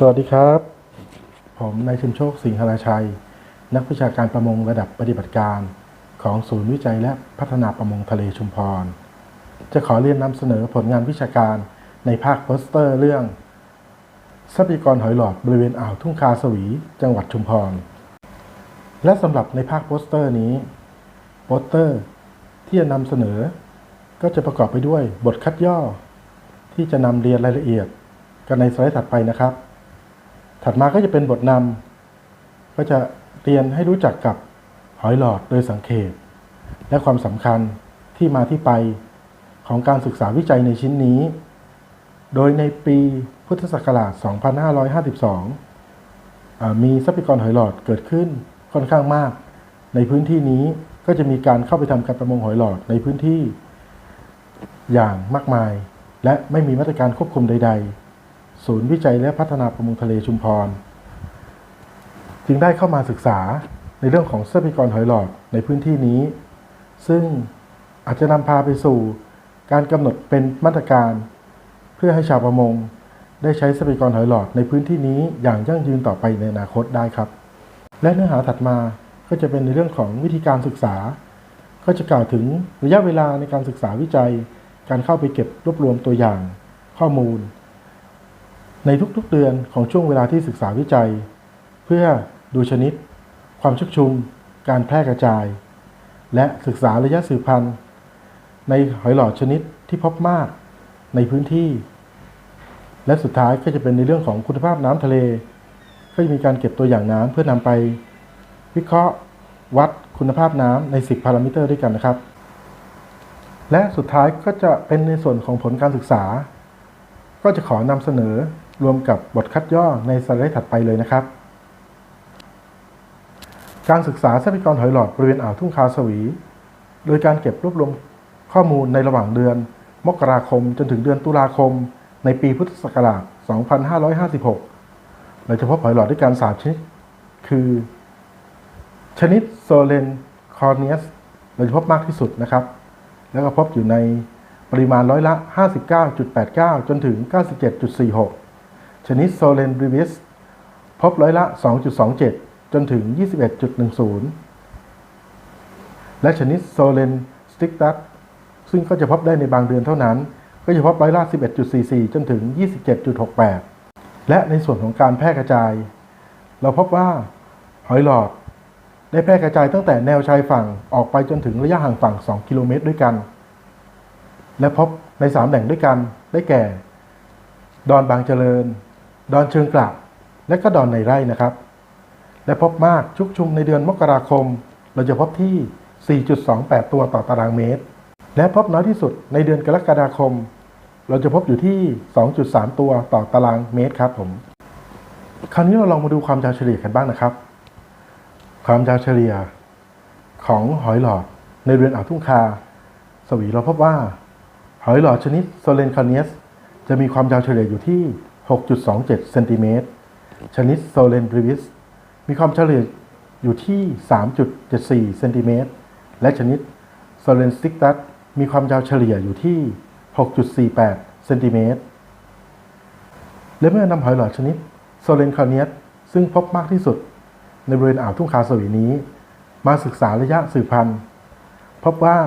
สวัสดีครับ ผมนายชุมโชคสิงหราชัย นักวิชาการประมงระดับปฏิบัติการ ของศูนย์วิจัยและพัฒนาประมงทะเลชุมพร จะขอเรียนนำเสนอผลงานวิชาการในภาคโปสเตอร์เรื่อง ทรัพยากรหอยหลอดบริเวณอ่าวทุ่งคาสวี จังหวัดชุมพร และสำหรับในภาคโปสเตอร์นี้โปสเตอร์ที่จะนำเสนอ ก็จะประกอบไปด้วยบทคัดย่อ ที่จะนำเรียนรายละเอียด กันในสไลด์ถัดไปนะครับ ถัดมาก็จะเป็นบทนำก็จะเรียนให้รู้จักกับหอยหลอดโดยสังเขปและความสำคัญที่มาที่ไปของการศึกษาวิจัยในชิ้นนี้ โดยในปีพุทธศักราช 2552 มีทรัพยากรหอยหลอดเกิดขึ้นค่อนข้างมาก ในพื้นที่นี้ก็จะมีการเข้าไปทำการประมงหอยหลอดในพื้นที่อย่างมากมาย และไม่มีมาตรการควบคุมใด ๆ ศูนย์วิจัยและพัฒนาประมงทะเลชุมพร จึงได้เข้ามาศึกษาในเรื่องของทรัพยากรหอยหลอดในพื้นที่นี้ ซึ่งอาจจะนำพาไปสู่การกำหนดเป็นมาตรการ เพื่อให้ชาวประมง ได้ใช้ทรัพยากรหอยหลอดในพื้นที่นี้อย่างยั่งยืนต่อไปในอนาคตได้ครับ และเนื้อหาถัดมาก็จะเป็นในเรื่องของวิธีการศึกษา ก็จะกล่าวถึงระยะเวลาในการศึกษาวิจัย การเข้าไปเก็บรวบรวมตัวอย่าง ข้อมูล ในทุกๆเดือนของช่วงเวลาที่ศึกษาวิจัย เพื่อดูชนิด ความชุกชุม การแพร่กระจาย และศึกษาระยะสืบพันธุ์ ในหอยหลอดชนิดที่พบมากในพื้นที่ และสุดท้ายก็จะเป็นในเรื่องของคุณภาพน้ำทะเล ก็จะมีการเก็บตัวอย่างน้ำเพื่อนำไป วิเคราะห์วัดคุณภาพน้ำใน 10 พารามิเตอร์ด้วยกันนะครับ และสุดท้ายก็จะเป็นในส่วนของผลการศึกษา ก็จะขอนำเสนอ รวมกับบทคัดย่อในสไลด์ถัดไปเลยนะครับ การศึกษาทรัพยากรหอยหลอดบริเวณอ่าวทุ่งคาสวี โดยการเก็บรวบรวมข้อมูลในระหว่างเดือน มกราคมจนถึงเดือนตุลาคม ในปีพุทธศักราช 2556 เราจะพบหอยหลอดด้วยกัน3ชนิด คือ ชนิดโซเลนคอร์เนียสเราจะพบมากที่สุดนะครับ แล้วก็พบอยู่ในปริมาณร้อยละ 59.89 จนถึง 97.46 ชนิดโซเลนบริวิสพบร้อยละ 2.27 จนถึง 21.10 และชนิดโซเลนสติกตัสซึ่งก็จะพบได้ในบางเดือนเท่านั้น ก็จะพบร้อยละ 11.44 จนถึง 27.68 และในส่วนของการแพร่กระจาย เราพบว่าหอยหลอด ได้แพร่กระจายตั้งแต่แนวชายฝั่งออกไปจนถึงระยะห่างฝั่ง 2 กิโลเมตรด้วยกัน และพบใน 3 แหล่งด้วยกันได้แก่ ดอนบางเจริญ ดอนเชิงกระและก็ดอนในไร่นะครับ และพบมากชุกชุมในเดือนมกราคม เราจะพบที่ 4.28 ตัวต่อตารางเมตร และพบน้อยที่สุดในเดือนกรกฎาคม เราจะพบอยู่ที่ 2.3 ตัวต่อตารางเมตรครับผม คราวนี้เราลองมาดูความยาวเฉลี่ยกันบ้างนะครับ ความยาวเฉลี่ยของหอยหลอดในเรือนอ่าวทุ่งคา สวีเราพบว่า หอยหลอดชนิดโซเลนคาเนียสจะมีความยาวเฉลี่ยอยู่ที่ 6.27เซนติเมตรชนิดโซเลนบริวิสมีความเฉลี่ยอยู่ที่ 3.74เซนติเมตรและชนิดโซเลนสติกตัสมีความยาวเฉลี่ยอยู่ที่ 6.48เซนติเมตรและเมื่อนำหอยหลอดชนิดโซเลนคาเนียสซึ่งพบมากที่สุด ในบริเวณอ่าวทุ่งคาสวีนี้ มาศึกษาระยะสืบพันธุ์ พบว่า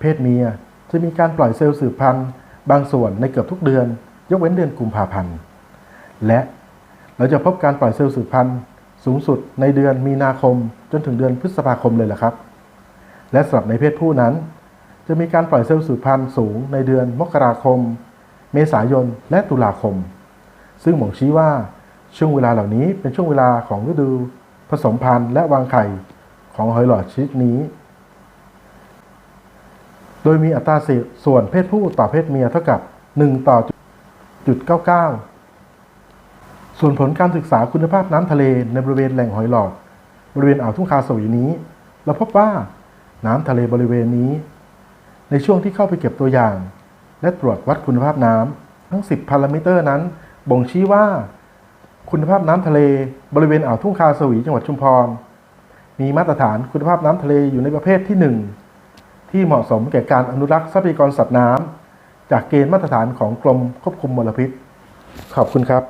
เพศเมียจะมีการปล่อยเซลล์สืบพันธุ์ บางส่วนในเกือบทุกเดือน ยกเว้นเดือนกุมภาพันธ์ และเราจะพบการปล่อยเซลล์สืบพันธุ์สูงสุดในเดือนมีนาคมจนถึงเดือนพฤษภาคมเลยแหละครับ และสำหรับในเพศผู้นั้น จะมีการปล่อยเซลล์สืบพันธุ์สูงในเดือนมกราคม เมษายนและตุลาคม ซึ่งบ่งชี้ว่าช่วงเวลาเหล่านี้เป็นช่วงเวลาของฤดูผสมพันธุ์และวางไข่ของหอยหลอดชนิดนี้ โดยมีอัตราส่วนเพศผู้ต่อเพศเมียเท่ากับ 1 ต่อจุด99 ส่วนผลการศึกษาคุณภาพน้ำทะเลในบริเวณแหล่งหอยหลอด บริเวณอ่าวทุ่งคาสวีนี้ เราพบว่าน้ำทะเลบริเวณนี้ ในช่วงที่เข้าไปเก็บตัวอย่าง และตรวจวัดคุณภาพน้ำทั้ง 10พารามิเตอร์นั้น บ่งชี้ว่า คุณภาพน้ำทะเลบริเวณอ่าวทุ่งคาสวีจังหวัดชุมพร มีมาตรฐานคุณภาพน้ำทะเลอยู่ในประเภทที่ 1 ที่เหมาะสมแก่การอนุรักษ์ทรัพยากรสัตว์น้ำจากเกณฑ์มาตรฐานของกรมควบคุมมลพิษ ขอบคุณครับ